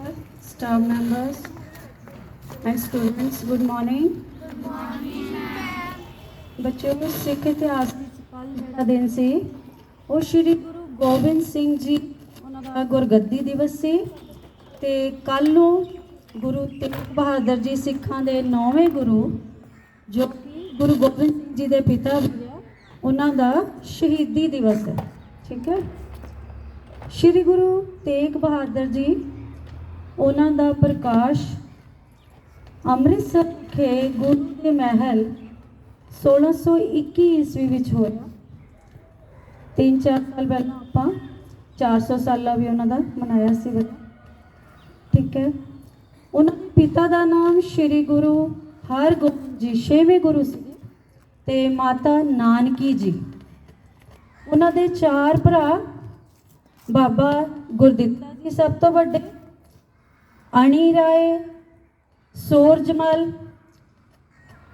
Principal, staff members, and students, good morning. Good ਬੱਚਿਓ ਸਿੱਖ ਇਤਿਹਾਸ ਵਿੱਚ ਕੱਲ ਜਿਹੜਾ ਦਿਨ ਸੀ ਉਹ ਸ੍ਰੀ ਗੁਰੂ ਗੋਬਿੰਦ ਸਿੰਘ ਜੀ ਉਹਨਾਂ ਦਾ ਗੁਰਗੱਦੀ ਦਿਵਸ ਸੀ ਤੇ ਕੱਲ ਨੂੰ ਗੁਰੂ ਤੇਗ ਬਹਾਦਰ ਜੀ ਸਿੱਖਾਂ ਦੇ ਨੌਵੇਂ ਗੁਰੂ ਜੋ ਕਿ ਗੁਰੂ ਗੋਬਿੰਦ ਸਿੰਘ ਜੀ ਦੇ ਪਿਤਾ ਵੀ ਆ ਉਹਨਾਂ ਦਾ ਸ਼ਹੀਦੀ ਦਿਵਸ ਹੈ ਠੀਕ ਹੈ ਸ਼੍ਰੀ ਗੁਰੂ ਤੇਗ ਬਹਾਦਰ ਜੀ ਉਹਨਾਂ ਦਾ ਪ੍ਰਕਾਸ਼ ਅੰਮ੍ਰਿਤਸਰ ਵਿਖੇ ਗੁਰੂ ਦੇ ਮਹਿਲ 1621 ਈਸਵੀ ਵਿੱਚ ਹੋਇਆ। ਤਿੰਨ ਚਾਰ ਸਾਲ ਪਹਿਲਾਂ ਆਪਾਂ 400 ਸਾਲਾ ਵੀ ਉਹਨਾਂ ਦਾ ਮਨਾਇਆ ਸੀ ਠੀਕ ਹੈ? ਉਹਨਾਂ ਦੇ ਪਿਤਾ ਦਾ ਨਾਮ ਸ਼੍ਰੀ ਗੁਰੂ ਹਰਗੋਬਿੰਦ ਜੀ, ਛੇਵੇਂ ਗੁਰੂ ਸੀ ਤੇ ਮਾਤਾ ਨਾਨਕੀ ਜੀ। ਉਹਨਾਂ ਦੇ ਚਾਰ ਭਰਾ ਬਾਬਾ ਗੁਰਦਿੱਤਾ ਜੀ ਸਭ ਤੋਂ ਵੱਡੇ ਅਣੀ ਰਾਏ ਸੂਰਜਮਲ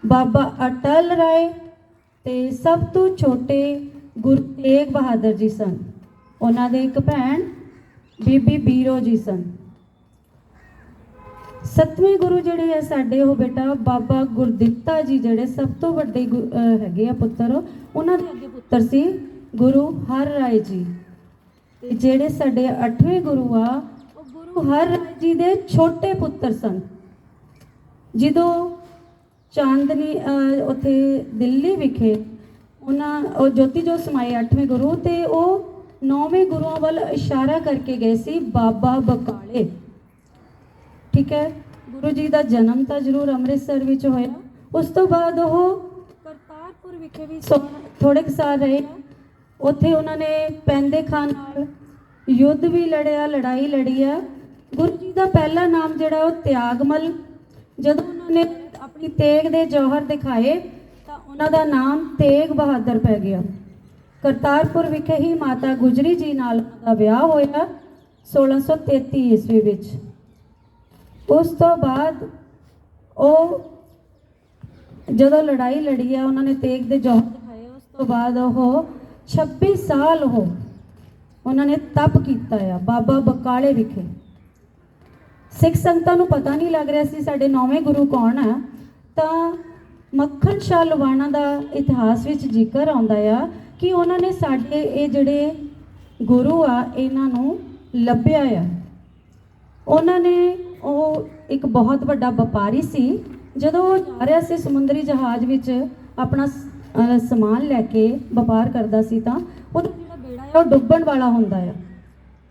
ਬਾਬਾ ਅਟਲ ਰਾਏ ਤੇ ਸਭ ਤੋਂ ਛੋਟੇ ਗੁਰੂ ਤੇਗ ਬਹਾਦਰ ਜੀ ਸਨ। ਉਹਨਾਂ ਦੇ ਇੱਕ ਭੈਣ ਬੀਬੀ ਬੀਰੋ ਜੀ ਸਨ। ਸਤਵੇਂ ਗੁਰੂ ਜਿਹੜੇ ਆ ਸਾਡੇ ਉਹ ਬੇਟਾ ਬਾਬਾ ਗੁਰਦਿੱਤਾ ਜੀ ਜਿਹੜੇ ਸਭ ਤੋਂ ਵੱਡੇ ਗੁ- ਹੈਗੇ ਆ ਪੁੱਤਰ, ਉਹਨਾਂ ਦੇ ਅੱਗੇ ਪੁੱਤਰ ਸੀ ਗੁਰੂ ਹਰ ਰਾਏ ਜੀ। ਤੇ ਜਿਹੜੇ ਸਾਡੇ 8ਵੇਂ ਗੁਰੂ ਆ, ਉਹ ਗੁਰੂ ਹਰ ਰਾਏ ਜੀ ਦੇ ਛੋਟੇ ਪੁੱਤਰ ਸਨ। ਜਦੋਂ ਚਾਂਦਨੀ ਅਹ, ਉੱਥੇ ਦਿੱਲੀ ਵਿਖੇ ਉਹਨਾਂ ਉਹ ਜੋਤੀ ਜੋ ਸਮਾਏ 8ਵੇਂ ਗੁਰੂ ਤੇ ਉਹ 9ਵੇਂ ਗੁਰੂਆਂ ਵੱਲ ਇਸ਼ਾਰਾ ਕਰਕੇ ਗਏ ਸੀ ਬਾਬਾ ਬਕਾਲੇ। ਠੀਕ ਹੈ ਗੁਰੂ ਜੀ ਦਾ ਜਨਮ ਤਾਂ ਜ਼ਰੂਰ ਅੰਮ੍ਰਿਤਸਰ ਵਿੱਚ ਹੋਇਆ। ਉਸ ਤੋਂ ਬਾਅਦ ਉਹ ਕਰਤਾਰਪੁਰ ਵਿਖੇ ਵੀ ਸੋ- ਥੋੜੇ ਕੁ ਸਾਲ ਰਹੇ। ਉੱਥੇ ਉਹਨਾਂ ਨੇ ਪੈਂਦੇ ਖਾਨ ਨਾਲ ਯੁੱਧ ਵੀ ਲੜਿਆ ਲੜਾਈ ਲੜੀ ਆ ਗੁਰੂ ਜੀ ਦਾ ਪਹਿਲਾ ਨਾਮ ਜਿਹੜਾ ਉਹ ਤਿਆਗਮਲ, ਜਦੋਂ ਉਹਨਾਂ ਨੇ ਆਪਣੀ ਤੇਗ ਦੇ ਜੌਹਰ ਦਿਖਾਏ, ਤਾਂ ਉਹਨਾਂ ਦਾ ਨਾਮ ਤੇਗ ਬਹਾਦਰ ਪੈ ਗਿਆ। ਕਰਤਾਰਪੁਰ ਵਿਖੇ ਹੀ ਮਾਤਾ ਗੁਜਰੀ ਜੀ ਨਾਲ ਉਹਨਾਂ ਦਾ ਵਿਆਹ ਹੋਇਆ 1633 ਈਸਵੀ ਵਿੱਚ। ਉਸ ਤੋਂ ਬਾਅਦ ਉਹ ਜਦੋਂ ਲੜਾਈ ਲੜੀ ਆ, ਉਹਨਾਂ ਨੇ ਤੇਗ ਦੇ ਜੌਹਰ ਦਿਖਾਏ, ਉਸ ਤੋਂ ਬਾਅਦ ਉਹ 26 ਸਾਲ ਉਹ ਉਹਨਾਂ ਨੇ ਤਪ ਕੀਤਾ ਆ, ਬਾਬਾ ਬਕਾਲੇ ਵਿਖੇ। ਸਿੱਖ ਸੰਗਤਾਂ ਨੂੰ ਪਤਾ ਨਹੀਂ ਲੱਗ ਰਿਹਾ ਸੀ ਸਾਡੇ ਨੌਵੇਂ ਗੁਰੂ ਕੌਣ ਆ। ਤਾਂ ਮੱਖਣ ਸ਼ਾਹ ਲਵਾਣਾ ਦਾ ਇਤਿਹਾਸ ਵਿੱਚ ਜ਼ਿਕਰ ਆਉਂਦਾ ਆ ਕਿ ਉਹਨਾਂ ਨੇ ਸਾਡੇ ਇਹ ਜਿਹੜੇ ਗੁਰੂ ਆ, ਇਹਨਾਂ ਨੂੰ ਲੱਭਿਆ ਆ। ਉਹਨਾਂ ਨੇ ਉਹ ਇੱਕ ਬਹੁਤ ਵੱਡਾ ਵਪਾਰੀ ਸੀ। ਜਦੋਂ ਉਹ ਜਾ ਰਿਹਾ ਸੀ ਸਮੁੰਦਰੀ ਜਹਾਜ਼ ਵਿੱਚ ਆਪਣਾ ਸਮਾਨ ਲੈ ਕੇ ਵਪਾਰ ਕਰਦਾ ਸੀ ਤਾਂ ਉਹਦਾ ਜਿਹੜਾ ਬੇੜਾ ਹੈ ਉਹ ਡੁੱਬਣ ਵਾਲਾ ਹੁੰਦਾ ਆ।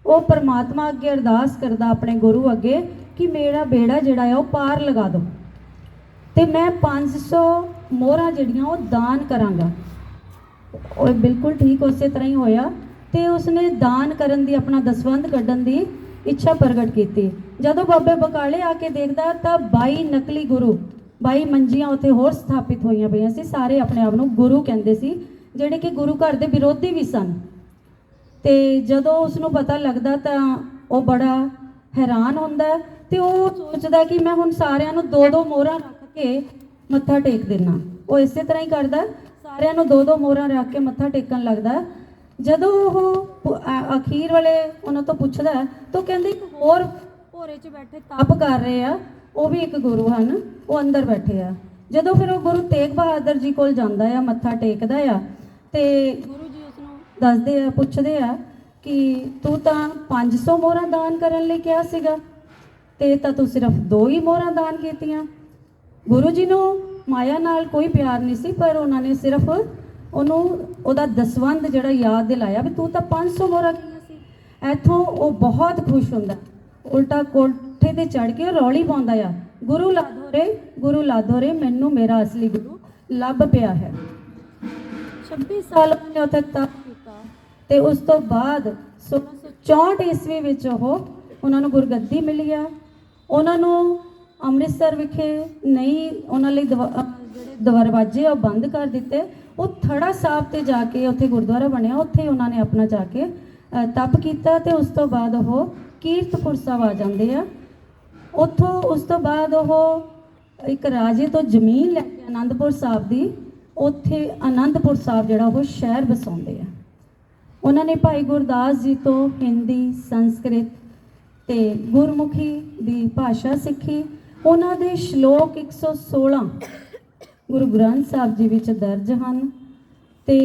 ਉਹ ਪਰਮਾਤਮਾ ਅੱਗੇ ਅਰਦਾਸ ਕਰਦਾ ਆਪਣੇ ਗੁਰੂ ਅੱਗੇ ਕਿ ਮੇਰਾ ਬੇੜਾ ਜਿਹੜਾ ਆ ਉਹ ਪਾਰ ਲਗਾ ਦਿਓ ਤੇ ਮੈਂ 500 ਮੋਹਰਾਂ ਜਿਹੜੀਆਂ ਉਹ ਦਾਨ ਕਰਾਂਗਾ। ਉਹ ਬਿਲਕੁਲ ਠੀਕ ਉਸੇ ਤਰ੍ਹਾਂ ਹੀ ਹੋਇਆ ਤੇ ਉਸਨੇ ਦਾਨ ਕਰਨ ਦੀ ਆਪਣਾ ਦਸਵੰਧ ਕੱਢਣ ਦੀ ਇੱਛਾ ਪ੍ਰਗਟ ਕੀਤੀ। ਜਦੋਂ ਬਾਬੇ ਬਕਾਲੇ ਆ ਕੇ ਦੇਖਦਾ ਤਾਂ 22 ਨਕਲੀ ਗੁਰੂ 22 ਮੰਜੀਆਂ ਉੱਥੇ ਹੋਰ ਸਥਾਪਿਤ ਹੋਈਆਂ ਪਈਆਂ ਸੀ, ਸਾਰੇ ਆਪਣੇ ਆਪ ਨੂੰ ਗੁਰੂ ਕਹਿੰਦੇ ਸੀ, ਜਿਹੜੇ ਕਿ ਗੁਰੂ ਘਰ ਦੇ ਵਿਰੋਧੀ ਵੀ ਸਨ। ਤੇ ਜਦੋਂ ਉਸ ਨੂੰ ਪਤਾ ਲੱਗਦਾ ਤਾਂ ਉਹ ਬੜਾ ਹੈਰਾਨ ਹੁੰਦਾ ਹੈ ਤੇ ਉਹ ਸੋਚਦਾ ਕਿ ਮੈਂ ਹੁਣ ਸਾਰਿਆਂ ਨੂੰ ਦੋ ਦੋ ਮੋਹਰਾਂ ਰੱਖ ਕੇ ਮੱਥਾ ਟੇਕ ਦੇਣਾ ਉਹ ਇਸੇ ਤਰ੍ਹਾਂ ਹੀ ਕਰਦਾ ਸਾਰਿਆਂ ਨੂੰ ਦੋ ਦੋ ਮੋਹਰਾਂ ਰੱਖ ਕੇ ਮੱਥਾ ਟੇਕਣ ਲੱਗਦਾ ਜਦੋਂ ਉਹ ਅਖੀਰ ਵਾਲੇ ਉਹਨਾਂ ਤੋਂ ਪੁੱਛਦਾ ਤਾਂ ਉਹ ਕਹਿੰਦੇ ਇੱਕ ਹੋਰ ਭੋਰੇ 'ਚ ਬੈਠੇ ਤਪ ਕਰ ਰਹੇ ਆ, ਉਹ ਵੀ ਇੱਕ ਗੁਰੂ ਹਨ, ਉਹ ਅੰਦਰ ਬੈਠੇ ਆ। ਜਦੋਂ ਫਿਰ ਉਹ ਗੁਰੂ ਤੇਗ ਬਹਾਦਰ ਜੀ ਕੋਲ ਜਾਂਦਾ ਆ, ਮੱਥਾ ਟੇਕਦਾ ਆ, ਤੇ ਗੁਰੂ ਦੱਸਦੇ ਆ, ਪੁੱਛਦੇ ਆ ਕਿ ਤੂੰ ਤਾਂ 500 ਮੋਹਰਾਂ ਦਾਨ ਕਰਨ ਲਈ ਕਿਹਾ ਸੀਗਾ ਤੇ ਤਾਂ ਤੂੰ ਸਿਰਫ ਦੋ ਹੀ ਮੋਹਰਾਂ ਦਾਨ ਕੀਤੀਆਂ। ਗੁਰੂ ਜੀ ਨੂੰ ਮਾਇਆ ਨਾਲ ਕੋਈ ਪਿਆਰ ਨਹੀਂ ਸੀ, ਪਰ ਉਹਨਾਂ ਨੇ ਸਿਰਫ ਉਹਨੂੰ ਉਹਦਾ ਦਸਵੰਧ ਜਿਹੜਾ ਯਾਦ ਦਿਲਾਇਆ ਵੀ ਤੂੰ ਤਾਂ 500 ਮੋਹਰਾਂ ਕੀਤੀਆਂ ਸੀ। ਇੱਥੋਂ ਉਹ ਬਹੁਤ ਖੁਸ਼ ਹੁੰਦਾ। ਉਲਟਾ ਕੋਠੇ ਤੇ ਚੜ ਕੇ ਰੌਲੀ ਪਾਉਂਦਾ ਆ, ਗੁਰੂ ਲਾਧੋਰੇ ਗੁਰੂ ਲਾਧੋਰੇ, ਮੈਨੂੰ ਮੇਰਾ ਅਸਲੀ ਗੁਰੂ ਲੱਭ ਪਿਆ ਹੈ। 26 ਸਾਲ ਉਹਨੇ ਉੱਥੇ ਤਪ ਤੇ ਉਸ ਤੋਂ ਬਾਅਦ 1664 ਈਸਵੀ ਵਿੱਚ ਉਹ ਉਹਨਾਂ ਨੂੰ ਗੁਰਗੱਦੀ ਮਿਲੀ ਆ। ਉਹਨਾਂ ਨੂੰ ਅੰਮ੍ਰਿਤਸਰ ਵਿਖੇ ਨਹੀਂ ਉਹਨਾਂ ਲਈ ਦਵਾ- ਜਿਹੜੇ ਦਰਵਾਜ਼ੇ ਆ ਉਹ ਬੰਦ ਕਰ ਦਿੱਤੇ। ਉਹ ਥੜਾ ਸਾਹਿਬ ਤੇ ਜਾ ਕੇ ਉੱਥੇ ਗੁਰਦੁਆਰਾ ਬਣਿਆ। ਉੱਥੇ ਉਹਨਾਂ ਨੇ ਆਪਣਾ ਜਾ ਕੇ ਅਹ, ਤਪ ਕੀਤਾ ਤੇ ਉਸ ਤੋਂ ਬਾਅਦ ਉਹ ਕੀਰਤਪੁਰ ਸਾਹਿਬ ਆ ਜਾਂਦੇ ਆ। ਉੱਥੋਂ ਉਸ ਤੋਂ ਬਾਅਦ ਉਹ ਇੱਕ ਰਾਜੇ ਤੋਂ ਜ਼ਮੀਨ ਲੈ ਕੇ ਆਨੰਦਪੁਰ ਸਾਹਿਬ ਦੀ ਉੱਥੇ ਆਨੰਦਪੁਰ ਸਾਹਿਬ ਜਿਹੜਾ ਉਹ ਸ਼ਹਿਰ ਵਸਾਉਂਦੇ ਆ। ਉਹਨਾਂ ਨੇ ਭਾਈ ਗੁਰਦਾਸ ਜੀ ਤੋਂ ਹਿੰਦੀ, ਸੰਸਕ੍ਰਿਤ ਤੇ ਗੁਰਮੁਖੀ ਦੀ ਭਾਸ਼ਾ ਸਿੱਖੀ। ਉਹਨਾਂ ਦੇ ਸ਼ਲੋਕ 116 ਗੁਰੂ ਗ੍ਰੰਥ ਸਾਹਿਬ ਜੀ ਵਿੱਚ ਦਰਜ ਹਨ ਤੇ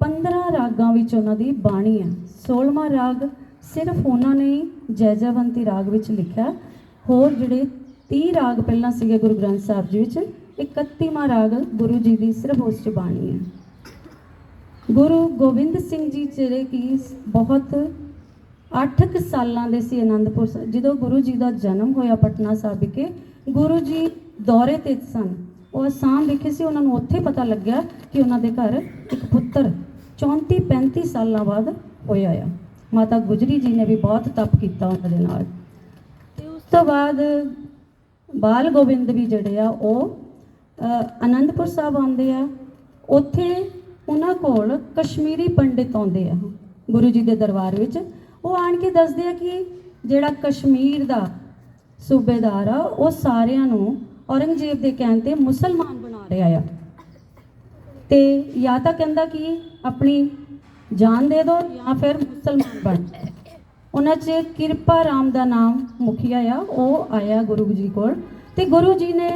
15 ਰਾਗਾਂ ਵਿੱਚ ਉਹਨਾਂ ਦੀ ਬਾਣੀ ਹੈ। 16ਵਾਂ ਰਾਗ ਸਿਰਫ ਉਹਨਾਂ ਨੇ ਹੀ ਜੈਜਵੰਤੀ ਰਾਗ ਵਿੱਚ ਲਿਖਿਆ। ਹੋਰ ਜਿਹੜੇ 30 ਰਾਗ ਪਹਿਲਾਂ ਸੀਗੇ ਗੁਰੂ ਗ੍ਰੰਥ ਸਾਹਿਬ ਜੀ ਵਿੱਚ 31ਵਾਂ ਰਾਗ ਗੁਰੂ ਜੀ ਦੀ ਸਿਰਫ ਉਸ ਚ ਬਾਣੀ ਹੈ। ਗੁਰੂ ਗੋਬਿੰਦ ਸਿੰਘ ਜੀ ਜਿਹੜੇ ਕਿ ਬਹੁਤ 8 ਕੁ ਸਾਲਾਂ ਦੇ ਸੀ ਅਨੰਦਪੁਰ ਜਦੋਂ ਗੁਰੂ ਜੀ ਦਾ ਜਨਮ ਹੋਇਆ ਪਟਨਾ ਸਾਹਿਬ ਵਿਖੇ, ਗੁਰੂ ਜੀ ਦੌਰੇ ਤੇ ਸਨ। ਉਹ ਅਸਾਮ ਵਿਖੇ ਸੀ, ਉਹਨਾਂ ਨੂੰ ਉੱਥੇ ਪਤਾ ਲੱਗਿਆ ਕਿ ਉਹਨਾਂ ਦੇ ਘਰ ਇੱਕ ਪੁੱਤਰ 34 35 ਸਾਲਾਂ ਬਾਅਦ ਹੋਇਆ ਆ। ਮਾਤਾ ਗੁਜਰੀ ਜੀ ਨੇ ਵੀ ਬਹੁਤ ਤਪ ਕੀਤਾ ਉਹਨਾਂ ਦੇ ਨਾਲ। ਤੇ ਉਸ ਤੋਂ ਬਾਅਦ ਬਾਲ ਗੋਬਿੰਦ ਵੀ ਜਿਹੜੇ ਆ, ਉਹ ਅਨੰਦਪੁਰ ਸਾਹਿਬ ਆਉਂਦੇ ਆ। ਉੱਥੇ ਉਹਨਾਂ ਕੋਲ ਕਸ਼ਮੀਰੀ ਪੰਡਿਤ ਆਉਂਦੇ ਆ। ਗੁਰੂ ਜੀ ਦੇ ਦਰਬਾਰ ਵਿੱਚ ਉਹ ਆਣ ਕੇ ਦੱਸਦੇ ਆ ਕਿ ਜਿਹੜਾ ਕਸ਼ਮੀਰ ਦਾ ਸੂਬੇਦਾਰ ਆ, ਉਹ ਸਾਰਿਆਂ ਨੂੰ ਔਰੰਗਜ਼ੇਬ ਦੇ ਕਹਿਣ ਤੇ ਮੁਸਲਮਾਨ ਬਣਾ ਰਿਹਾ ਆ। ਤੇ ਜਾਂ ਤਾਂ ਕਹਿੰਦਾ ਕਿ ਆਪਣੀ ਜਾਨ ਦੇ ਦਿਓ ਜਾਂ ਫਿਰ ਮੁਸਲਮਾਨ ਬਣ। ਉਹਨਾਂ 'ਚ ਕਿਰਪਾ ਰਾਮ ਦਾ ਨਾਮ ਮੁਖੀਆ ਆ, ਉਹ ਆਇਆ ਗੁਰੂ ਜੀ ਕੋਲ। ਤੇ ਗੁਰੂ ਜੀ ਨੇ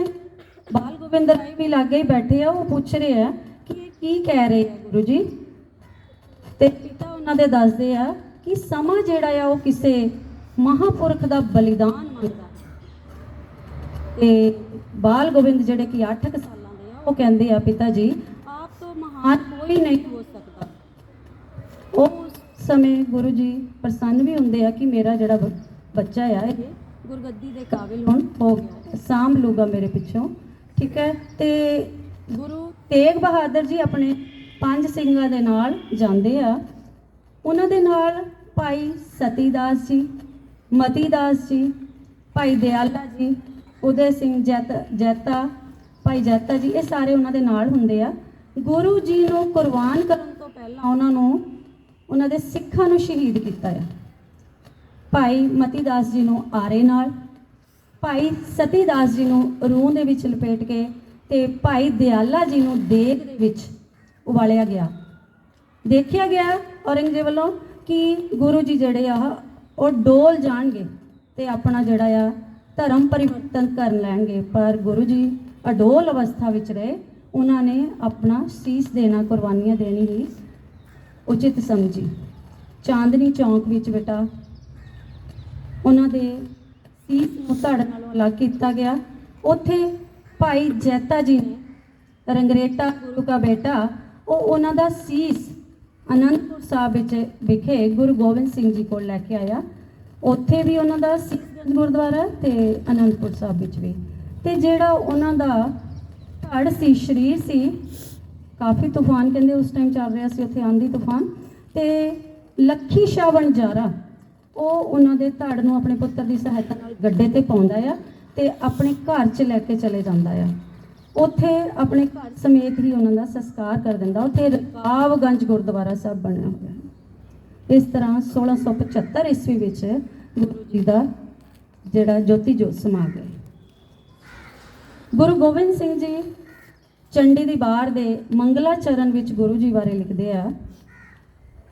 ਬਾਲ ਗੋਬਿੰਦ ਰਾਏ ਵੀ ਲਾਗੇ ਹੀ ਬੈਠੇ ਆ, ਉਹ ਪੁੱਛ ਰਹੇ ਆ ਕੀ ਕਹਿ ਰਹੇ ਆ ਗੁਰੂ ਜੀ? ਤੇ ਪਿਤਾ ਉਹਨਾਂ ਦੇ ਦੱਸਦੇ ਆ ਕਿ ਸਮਾਂ ਜਿਹੜਾ ਆ ਉਹ ਕਿਸੇ ਮਹਾਪੁਰਖ ਦਾ ਬਲੀਦਾਨ ਮੰਗਦਾ ਤੇ ਬਾਲ ਗੋਬਿੰਦ ਜਿਹੜੇ ਕਿ 8 ਸਾਲਾਂ ਦੇ ਆ, ਉਹ ਕਹਿੰਦੇ ਆ ਪਿਤਾ ਜੀ, ਆਪ ਤੋਂ ਮਹਾਨ ਕੋਈ ਨਹੀਂ ਹੋ ਸਕਦਾ। ਉਹ ਸਮੇਂ ਗੁਰੂ ਜੀ ਪ੍ਰਸੰਨ ਵੀ ਹੁੰਦੇ ਆ ਕਿ ਮੇਰਾ ਜਿਹੜਾ ਬ- ਬੱਚਾ ਆ, ਇਹ ਗੁਰਗੱਦੀ ਦੇ ਕਾਬਿਲ ਹੁਣ ਹੋ ਗਿਆ। ਸਾਂਭ ਲੂਗਾ ਮੇਰੇ ਪਿੱਛੋਂ। ਠੀਕ ਹੈ? ਤੇ ਗੁਰੂ ਤੇਗ ਬਹਾਦਰ ਜੀ ਆਪਣੇ ਪੰਜ ਸਿੰਘਾਂ ਦੇ ਨਾਲ ਜਾਂਦੇ ਆ। ਉਹਨਾਂ ਦੇ ਨਾਲ ਭਾਈ ਸਤੀਦਾਸ ਜੀ, ਮਤੀਦਾਸ ਜੀ, ਭਾਈ ਦਿਆਲਾ ਜੀ, ਉਦੈ ਸਿੰਘ ਜੈਤ, ਜੈਤਾ, ਭਾਈ ਜੈਤਾ ਜੀ, ਇਹ ਸਾਰੇ ਉਹਨਾਂ ਦੇ ਨਾਲ ਹੁੰਦੇ ਆ। ਗੁਰੂ ਜੀ ਨੂੰ ਕੁਰਬਾਨ ਕਰਨ ਤੋਂ ਪਹਿਲਾਂ ਉਹਨਾਂ ਨੂੰ ਉਹਨਾਂ ਦੇ ਸਿੱਖਾਂ ਨੂੰ ਸ਼ਹੀਦ ਕੀਤਾ ਆ। ਭਾਈ ਮਤੀਦਾਸ ਜੀ ਨੂੰ ਆਰੇ ਨਾਲ, ਭਾਈ ਸਤੀਦਾਸ ਜੀ ਨੂੰ ਰੂਹ ਦੇ ਵਿੱਚ ਲਪੇਟ ਕੇ ਤੇ ਭਾਈ ਦਿਆਲਾ ਜੀ ਨੂੰ ਦੇਗ ਦੇ ਵਿੱਚ ਉਬਾਲਿਆ ਗਿਆ। ਦੇਖਿਆ ਗਿਆ ਔਰੰਗਜ਼ੇਬ ਵੱਲੋਂ ਕਿ ਗੁਰੂ ਜੀ ਜਿਹੜੇ ਆ, ਉਹ ਡੋਲ ਜਾਣਗੇ ਤੇ ਆਪਣਾ ਜਿਹੜਾ ਆ ਧਰਮ ਪਰਿਵਰਤਨ ਕਰ ਲੈਣਗੇ। ਪਰ ਗੁਰੂ ਜੀ ਅਡੋਲ ਅਵਸਥਾ ਵਿੱਚ ਰਹੇ। ਉਹਨਾਂ ਨੇ ਆਪਣਾ ਸੀਸ ਦੇਣਾ, ਕੁਰਬਾਨੀਆਂ ਦੇਣੀ ਹੀ ਉਚਿਤ ਸਮਝੀ। ਚਾਂਦਨੀ ਚੌਂਕ ਵਿੱਚ ਬੇਟਾ, ਉਹਨਾਂ ਦੇ ਸੀਸ ਨੂੰ ਧੜ ਨਾਲੋਂ ਅਲੱਗ ਕੀਤਾ ਗਿਆ। ਉੱਥੇ ਭਾਈ ਜੈਤਾ ਜੀ ਨੇ, ਰੰਗਰੇਟਾ ਗੁਰੂ ਦਾ ਬੇਟਾ, ਉਹ ਉਹਨਾਂ ਦਾ ਸੀਸ ਅਨੰਦਪੁਰ ਸਾਹਿਬ ਵਿੱਚ ਵਿਖੇ ਗੁਰੂ ਗੋਬਿੰਦ ਸਿੰਘ ਜੀ ਕੋਲ ਲੈ ਕੇ ਆਇਆ। ਉੱਥੇ ਵੀ ਉਹਨਾਂ ਦਾ ਸੀਸ ਗੁਰਦੁਆਰਾ ਤੇ ਅਨੰਦਪੁਰ ਸਾਹਿਬ ਵਿੱਚ ਵੀ। ਤੇ ਜਿਹੜਾ ਉਹਨਾਂ ਦਾ ਧੜ ਸੀ, ਸਰੀਰ ਸੀ, ਕਾਫੀ ਤੂਫਾਨ ਕਹਿੰਦੇ ਉਸ ਟਾਈਮ ਚੱਲ ਰਿਹਾ ਸੀ, ਉੱਥੇ ਆਂਦੀ ਤੂਫਾਨ। ਤੇ ਲੱਖੀ ਸ਼ਾਵਣ ਜ਼ਾਰਾ ਉਹ ਉਹਨਾਂ ਦੇ ਧੜ ਨੂੰ ਆਪਣੇ ਪੁੱਤਰ ਦੀ ਸਹਾਇਤਾ ਨਾਲ ਗੱਡੇ ਤੇ ਪਾਉਂਦਾ ਆ। ਤੇ ਆਪਣੇ ਘਰ 'ਚ ਲੈ ਕੇ ਚਲੇ ਜਾਂਦਾ ਆ। ਉੱਥੇ ਆਪਣੇ ਘਰ ਸਮੇਤ ਹੀ ਉਹਨਾਂ ਦਾ ਸੰਸਕਾਰ ਕਰ ਦਿੰਦਾ। ਉੱਥੇ ਰਕਾਬਗੰਜ ਗੁਰਦੁਆਰਾ ਸਾਹਿਬ ਬਣਿਆ ਹੋਇਆ ਇਸ ਤਰ੍ਹਾਂ 1675 ਈਸਵੀ ਵਿੱਚ ਗੁਰੂ ਜੀ ਦਾ ਜਿਹੜਾ ਜੋਤੀ ਜੋਤ ਸਮਾ ਗਏ ਗੁਰੂ ਗੋਬਿੰਦ ਸਿੰਘ ਜੀ ਚੰਡੀ ਦੀ ਬਾਰ ਦੇ ਮੰਗਲਾ ਚਰਨ ਵਿੱਚ ਗੁਰੂ ਜੀ ਬਾਰੇ ਲਿਖਦੇ ਆ,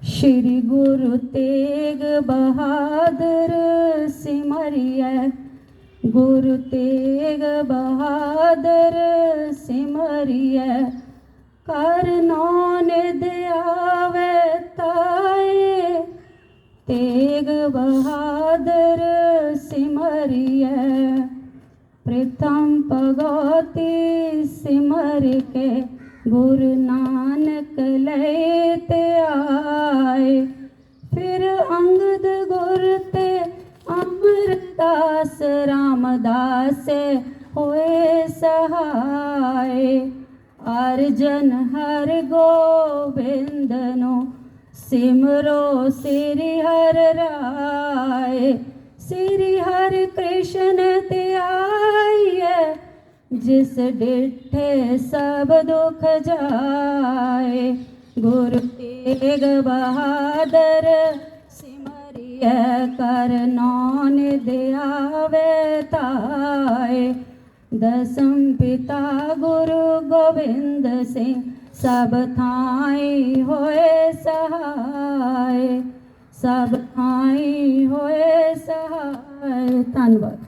ਸ਼੍ਰੀ ਗੁਰੂ ਤੇਗ ਬਹਾਦਰ ਸਿਮਰਿਐ ਗੁਰ ਤੇਗ ਬਹਾਦਰ ਸਿਮਰਿਐ, ਕਰ ਨੌਨ ਆਵੇ ਤਾਏ। ਤੇਗ ਬਹਾਦਰ ਸਿਮਰਿਐ, ਪ੍ਰਥਮ ਭਗਵਤੀ ਸਿਮਰ ਕੇ, ਗੁਰ ਨਾਨਕ ਲੈ ਤੇ ਅਮਰਦਾਸ ਰਾਮਦਾਸ ਹੋਏ ਸਹਾਏ। ਅਰਜਨ ਹਰ ਗੋਬਿੰਦ ਨੂੰ ਸਿਮਰੋ ਸ੍ਰੀ ਹਰ ਰਾਏ। ਸ੍ਰੀ ਹਰ ਕ੍ਰਿਸ਼ਨ ਤੇ ਆਈਏ ਜਿਸ ਡਿਠੇ ਸਭ ਦੁਖ ਜਾਏ। ਗੁਰ ਤੇਗ ਬਹਾਦਰ ਸਿਮਰਿਐ, ਕਰ ਦਸਮ ਪਿਤਾ ਗੁਰੂ ਗੋਬਿੰਦ ਸਿੰਘ ਸਭ ਥਾਈ ਹੋਏ ਸਹਾਏ ਸਭ ਥਾਈ ਹੋਏ ਸਹਾਏ। ਧੰਨਵਾਦ।